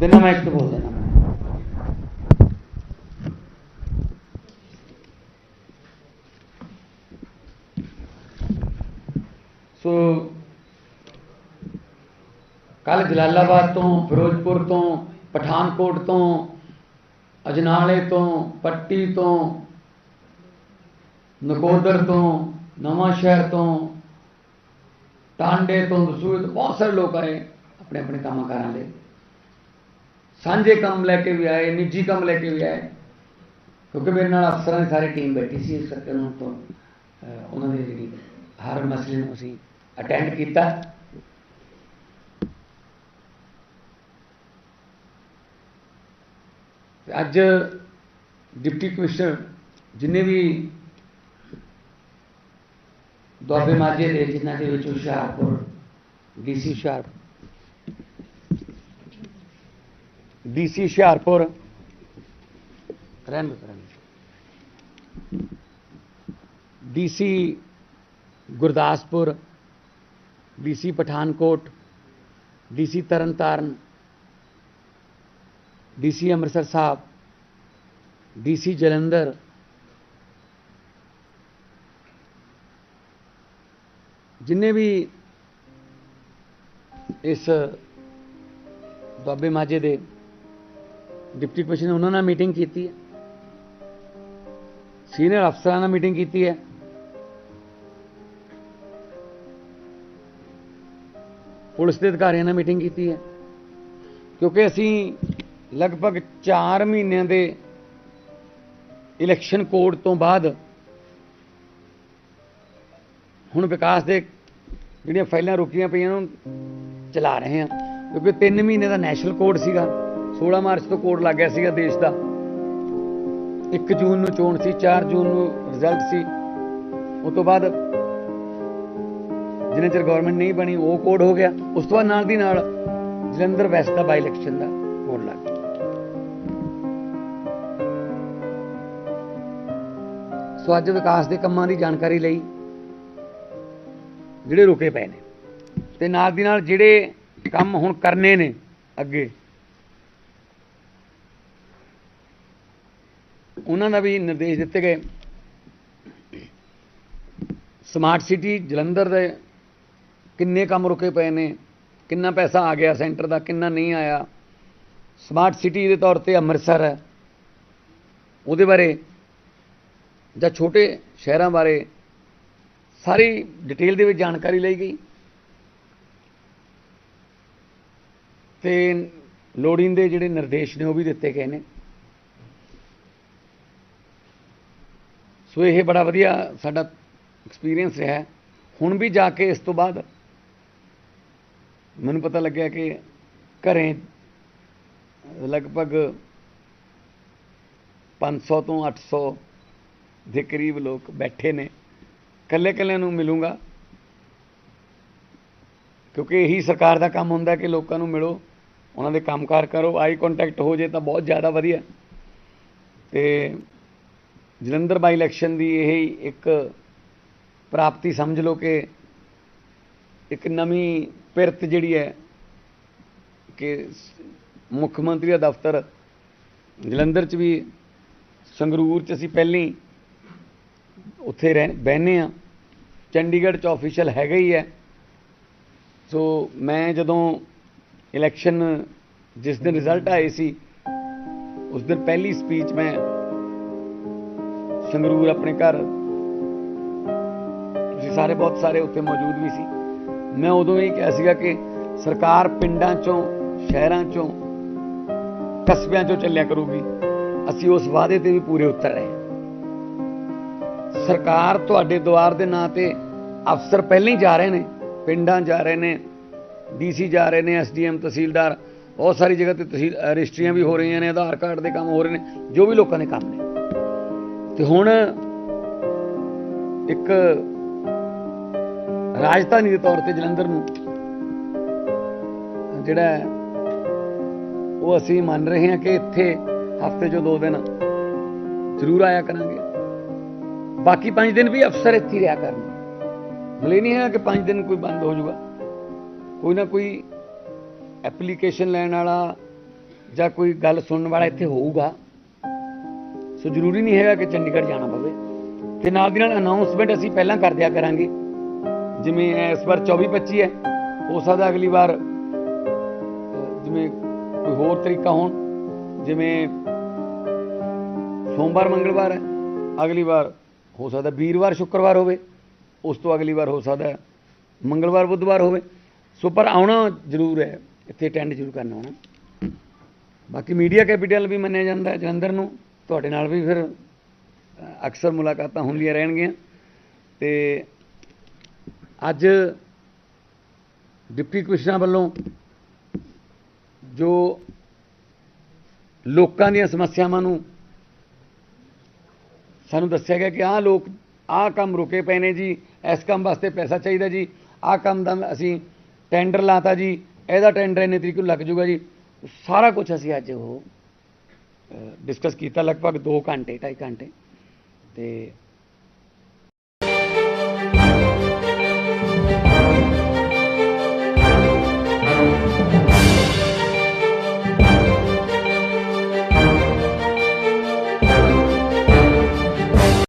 ਬਿਨਾਂ ਮਾਈਕ ਤੋਂ ਬੋਲ ਦੇਣਾ ਸੋ ਕੱਲ ਜਲਾਲਾਬਾਦ ਤੋਂ, ਫਿਰੋਜ਼ਪੁਰ ਤੋਂ, ਪਠਾਨਕੋਟ ਤੋਂ, ਅਜਨਾਲੇ ਤੋਂ, ਪੱਟੀ ਤੋਂ, ਨਕੋਦਰ ਤੋਂ, ਨਵਾਂ ਸ਼ਹਿਰ ਤੋਂ, ਟਾਂਡੇ ਤੋਂ ਦਸੂਏ ਤੋਂ ਬਹੁਤ ਸਾਰੇ ਲੋਕ ਆਏ ਆਪਣੇ ਆਪਣੇ ਕੰਮਾਂ ਕਾਰਾਂ ਲਈ ਸਾਂਝੇ ਕੰਮ ਲੈ ਕੇ ਵੀ ਆਏ, ਨਿੱਜੀ ਕੰਮ ਲੈ ਕੇ ਵੀ ਆਏ। ਕਿਉਂਕਿ ਮੇਰੇ ਨਾਲ ਅਫਸਰਾਂ ਦੀ ਸਾਰੀ ਟੀਮ ਬੈਠੀ ਸੀ, ਇਸ ਕਰਕੇ ਉਹਨਾਂ ਤੋਂ ਉਹਨਾਂ ਦੀ ਜਿਹੜੀ ਹਰ ਮਸਲੇ ਨੂੰ ਅਸੀਂ ਅਟੈਂਡ ਕੀਤਾ। ਅੱਜ ਡਿਪਟੀ ਕਮਿਸ਼ਨਰ ਜਿੰਨੇ ਵੀ ਦੁਆਬੇ ਮਾਝੇ ਦੇ, ਜਿਨ੍ਹਾਂ ਦੇ ਵਿੱਚ ਹੁਸ਼ਿਆਰਪੁਰ ਡੀਸੀ ਹੁਸ਼ਿਆਰਪੁਰ ਡੀਸੀ ਹੁਸ਼ਿਆਰਪੁਰ ਰਹਿਣ ਰਹਿਣ। DC Gurdaspur DC Pathankot DC Tarn Taran DC Amritsar Sahib DC Jalandhar ਜਿੰਨੇ ਵੀ ਇਸ ਦੁਆਬੇ ਮਾਝੇ ਦੇ ਡਿਪਟੀ ਕਮਿਸ਼ਨਰ ਉਹਨਾਂ ਨਾਲ ਮੀਟਿੰਗ ਕੀਤੀ ਹੈ। ਸੀਨੀਅਰ ਅਫਸਰਾਂ ਨਾਲ ਮੀਟਿੰਗ ਕੀਤੀ ਹੈ। ਪੁਲਿਸ ਦੇ ਅਧਿਕਾਰੀਆਂ ਨਾਲ ਮੀਟਿੰਗ ਕੀਤੀ ਹੈ। ਕਿਉਂਕਿ ਅਸੀਂ ਲਗਭਗ 4 ਮਹੀਨਿਆਂ ਦੇ ਇਲੈਕਸ਼ਨ ਕੋਡ ਤੋਂ ਬਾਅਦ ਹੁਣ ਵਿਕਾਸ ਦੇ ਜਿਹੜੀਆਂ ਫਾਈਲਾਂ ਰੁਕੀਆਂ ਪਈਆਂ ਨੂੰ ਚਲਾ ਰਹੇ ਹਾਂ। ਕਿਉਂਕਿ 3 ਮਹੀਨੇ ਦਾ ਨੈਸ਼ਨਲ ਕੋਡ ਸੀਗਾ। 16 ਮਾਰਚ ਤੋਂ ਕੋਡ ਲੱਗ ਗਿਆ ਸੀਗਾ ਦੇਸ਼ ਦਾ। 1 ਜੂਨ ਨੂੰ ਚੋਣ ਸੀ 4 ਜੂਨ ਨੂੰ ਰਿਜ਼ਲਟ ਸੀ। ਉਸ ਤੋਂ ਬਾਅਦ ਜਿੰਨੇ ਚਿਰ ਗਵਰਨਮੈਂਟ ਨਹੀਂ ਬਣੀ, ਉਹ ਕੋਡ ਹੋ ਗਿਆ। ਉਸ ਤੋਂ ਬਾਅਦ ਨਾਲ ਦੀ ਨਾਲ ਜਲੰਧਰ ਵੈਸਟ ਦਾ ਬਾਈ ਇਲੈਕਸ਼ਨ ਦਾ ਕੋਡ ਲੱਗ ਗਿਆ। ਸੋ ਅੱਜ ਵਿਕਾਸ ਦੇ ਕੰਮਾਂ ਦੀ ਜਾਣਕਾਰੀ ਲਈ ਜਿਹੜੇ ਰੁਕੇ ਪਏ ਨੇ ਤੇ ਨਾਲ ਦੀ ਨਾਲ ਜਿਹੜੇ ਕੰਮ ਹੁਣ ਕਰਨੇ ਨੇ ਅੱਗੇ ਉਹਨਾਂ ਦਾ ਵੀ ਨਿਰਦੇਸ਼ ਦਿੱਤੇ ਗਏ। ਸਮਾਰਟ ਸਿਟੀ ਜਲੰਧਰ ਦੇ ਕਿੰਨੇ ਕੰਮ ਰੁਕੇ ਪਏ ਨੇ, ਕਿੰਨਾ ਪੈਸਾ ਆ ਗਿਆ ਸੈਂਟਰ ਦਾ, ਕਿੰਨਾ ਨਹੀਂ ਆਇਆ। ਸਮਾਰਟ ਸਿਟੀ ਦੇ ਤੌਰ ਤੇ ਅੰਮ੍ਰਿਤਸਰ ਹੈ। ਉਹਦੇ ਬਾਰੇ ਜਾਂ ਛੋਟੇ ਸ਼ਹਿਰਾਂ ਬਾਰੇ ਸਾਰੀ ਡਿਟੇਲ ਦੇ ਵਿੱਚ ਜਾਣਕਾਰੀ ਲਈ ਗਈ। ਤੇ ਲੋੜੀਂਦੇ ਜਿਹੜੇ ਨਿਰਦੇਸ਼ ਨੇ ਉਹ ਵੀ ਦਿੱਤੇ ਗਏ ਨੇ। ਸੋ ਇਹ ਬੜਾ ਵਧੀਆ ਸਾਡਾ ਐਕਸਪੀਰੀਅੰਸ ਰਿਹਾ। ਹੁਣ ਵੀ ਜਾ ਕੇ ਇਸ ਤੋਂ ਬਾਅਦ ਮੈਨੂੰ ਪਤਾ ਲੱਗਿਆ ਕਿ ਘਰੇ ਲਗਭਗ 500 ਤੋਂ 800 ਦੇ ਕਰੀਬ ਲੋਕ ਬੈਠੇ ਨੇ। ਕੱਲੇ ਕੱਲਿਆਂ ਨੂੰ ਮਿਲੂੰਗਾ, ਕਿਉਂਕਿ ਇਹੀ ਸਰਕਾਰ ਦਾ ਕੰਮ ਹੁੰਦਾ ਕਿ ਲੋਕਾਂ ਨੂੰ ਮਿਲੋ, ਉਹਨਾਂ ਦੇ ਕੰਮਕਾਰ ਕਰੋ। ਆਈ ਕੰਟੈਕਟ ਹੋ ਜੇ ਤਾਂ ਬਹੁਤ ਜ਼ਿਆਦਾ ਵਧੀਆ। ਤੇ ਜਲੰਧਰ ਬਾਈ ਇਲੈਕਸ਼ਨ ਦੀ ਇਹ ਇੱਕ ਪ੍ਰਾਪਤੀ ਸਮਝ ਲਓ ਕਿ ਇੱਕ ਨਵੀਂ ਪਿਰਤ ਜਿਹੜੀ ਹੈ ਕਿ ਮੁੱਖ ਮੰਤਰੀ ਦਾ ਦਫ਼ਤਰ ਜਲੰਧਰ 'ਚ ਵੀ ਸੰਗਰੂਰ 'ਚ ਅਸੀਂ ਪਹਿਲੀ ਉੱਥੇ ਰਹਿ ਬਹਿਨੇ ਆ ਚੰਡੀਗੜ੍ਹ 'ਚ ਆਫੀਸ਼ੀਅਲ ਹੈਗਾ ਹੀ ਹੈ। ਸੋ ਮੈਂ ਜਦੋਂ ਇਲੈਕਸ਼ਨ ਜਿਸ ਦਿਨ ਰਿਜ਼ਲਟ ਆਏ ਸੀ, ਉਸ ਦਿਨ ਪਹਿਲੀ ਸਪੀਚ ਮੈਂ ਸੰਗਰੂਰ ਆਪਣੇ ਘਰ। ਤੁਸੀਂ ਸਾਰੇ ਬਹੁਤ ਸਾਰੇ ਉੱਥੇ ਮੌਜੂਦ ਵੀ ਸੀ। ਮੈਂ ਉਦੋਂ ਹੀ ਕਿਹਾ ਸੀਗਾ ਕਿ ਸਰਕਾਰ ਪਿੰਡਾਂ ਚੋਂ, ਸ਼ਹਿਰਾਂ ਚੋਂ, ਕਸਬਿਆਂ ਚੋਂ ਚੱਲਿਆ ਕਰੂਗੀ। ਅਸੀਂ ਉਸ ਵਾਅਦੇ ਤੇ ਵੀ ਪੂਰੇ ਉਤਰ ਰਹੇ ਹਾਂ। ਸਰਕਾਰ ਤੁਹਾਡੇ ਦੁਆਰ ਦੇ ਨਾਂ ਤੇ ਅਫਸਰ ਪਹਿਲਾਂ ਹੀ ਜਾ ਰਹੇ ਨੇ, ਪਿੰਡਾਂ ਜਾ ਰਹੇ ਨੇ ਡੀਸੀ ਜਾ ਰਹੇ ਨੇ ਐਸਡੀਐਮ ਤਹਿਸੀਲਦਾਰ, ਬਹੁਤ ਸਾਰੀ ਜਗ੍ਹਾ ਤੇ ਤਹਿਸੀਲ, ਰਜਿਸਟਰੀਆਂ ਵੀ ਹੋ ਰਹੀਆਂ ਨੇ, ਆਧਾਰ ਕਾਰਡ ਦੇ ਕੰਮ ਹੋ ਰਹੇ ਨੇ, ਜੋ ਵੀ ਲੋਕਾਂ ਦੇ ਕੰਮ ਨੇ। ਤੇ ਹੁਣ ਇੱਕ ਰਾਜਧਾਨੀ ਦੇ ਤੌਰ ਤੇ ਜਲੰਧਰ ਨੂੰ ਜਿਹੜਾ ਉਹ ਅਸੀਂ ਮੰਨ ਰਹੇ ਹਾਂ ਕਿ ਇੱਥੇ ਹਫ਼ਤੇ 'ਚੋਂ ਦੋ ਦਿਨ ਜ਼ਰੂਰ ਆਇਆ ਕਰਾਂਗੇ। ਬਾਕੀ 5 ਦਿਨ ਵੀ ਅਫਸਰ ਇੱਥੇ ਰਿਹਾ ਕਰਨ। ਮਤਲਬ ਇਹ ਨਹੀਂ ਹੈ ਕਿ 5 ਦਿਨ ਕੋਈ ਬੰਦ ਹੋ ਜਾਊਗਾ। ਕੋਈ ਨਾ ਕੋਈ ਐਪਲੀਕੇਸ਼ਨ ਲੈਣ ਵਾਲਾ ਜਾਂ ਕੋਈ ਗੱਲ ਸੁਣਨ ਵਾਲਾ ਇੱਥੇ ਹੋਊਗਾ। ਸੋ ਜ਼ਰੂਰੀ ਨਹੀਂ ਹੈਗਾ ਕਿ ਚੰਡੀਗੜ੍ਹ ਜਾਣਾ ਪਵੇ। ਤੇ ਨਾਲ ਦੀ ਨਾਲ ਅਨਾਉਂਸਮੈਂਟ ਅਸੀਂ ਪਹਿਲਾਂ ਕਰ ਦਿਆ ਕਰਾਂਗੇ। ਜਿਵੇਂ ਇਸ ਵਾਰ 24 25 ਹੈ, ਹੋ ਸਕਦਾ ਅਗਲੀ ਵਾਰ ਜਿਵੇਂ ਕੋਈ ਹੋਰ ਤਰੀਕਾ ਹੋਣ। ਜਿਵੇਂ ਸੋਮਵਾਰ, ਮੰਗਲਵਾਰ ਹੈ, ਅਗਲੀ ਵਾਰ ਹੋ ਸਕਦਾ ਵੀਰਵਾਰ, ਸ਼ੁੱਕਰਵਾਰ ਹੋਵੇ। ਉਸ ਤੋਂ ਅਗਲੀ ਵਾਰ ਹੋ ਸਕਦਾ ਮੰਗਲਵਾਰ, ਬੁੱਧਵਾਰ ਹੋਵੇ। ਸੋ ਪਰ ਆਉਣਾ ਜ਼ਰੂਰ ਹੈ, ਇੱਥੇ ਅਟੈਂਡ ਜ਼ਰੂਰ ਕਰਨਾ ਆਉਣਾ। ਬਾਕੀ ਮੀਡੀਆ ਕੈਪੀਟਲ ਵੀ ਮੰਨਿਆ ਜਾਂਦਾ ਜਲੰਧਰ ਨੂੰ। ਤੁਹਾਡੇ ਨਾਲ ਵੀ ਫਿਰ ਅਕਸਰ ਮੁਲਾਕਾਤਾਂ ਹੁੰਦੀਆਂ ਰਹਿਣਗੀਆਂ। ਤੇ ਅੱਜ ਡਿਪਟੀ ਕਮਿਸ਼ਨਰ ਵੱਲੋਂ ਜੋ ਲੋਕਾਂ ਦੀਆਂ ਸਮੱਸਿਆਵਾਂ ਨੂੰ ਸਾਨੂੰ ਦੱਸਿਆ ਗਿਆ ਕਿ ਆਹ ਲੋਕ, ਆਹ ਕੰਮ ਰੁਕੇ ਪਏ ਨੇ ਜੀ, ਇਸ ਕੰਮ ਵਾਸਤੇ ਪੈਸਾ ਚਾਹੀਦਾ ਜੀ, ਆਹ ਕੰਮ ਦਾ ਅਸੀਂ ਟੈਂਡਰ ਲਾਤਾ ਜੀ, ਇਹਦਾ ਟੈਂਡਰ ਇੰਨੇ ਤਰੀਕ ਨੂੰ ਲੱਗ ਜਾਊਗਾ ਜੀ। ਸਾਰਾ ਕੁਝ ਅਸੀਂ ਅੱਜ ਉਹ ਡਿਸਕਸ ਕੀਤਾ ਲਗਭਗ 2 ਘੰਟੇ 2.5 ਘੰਟੇ। ਤੇ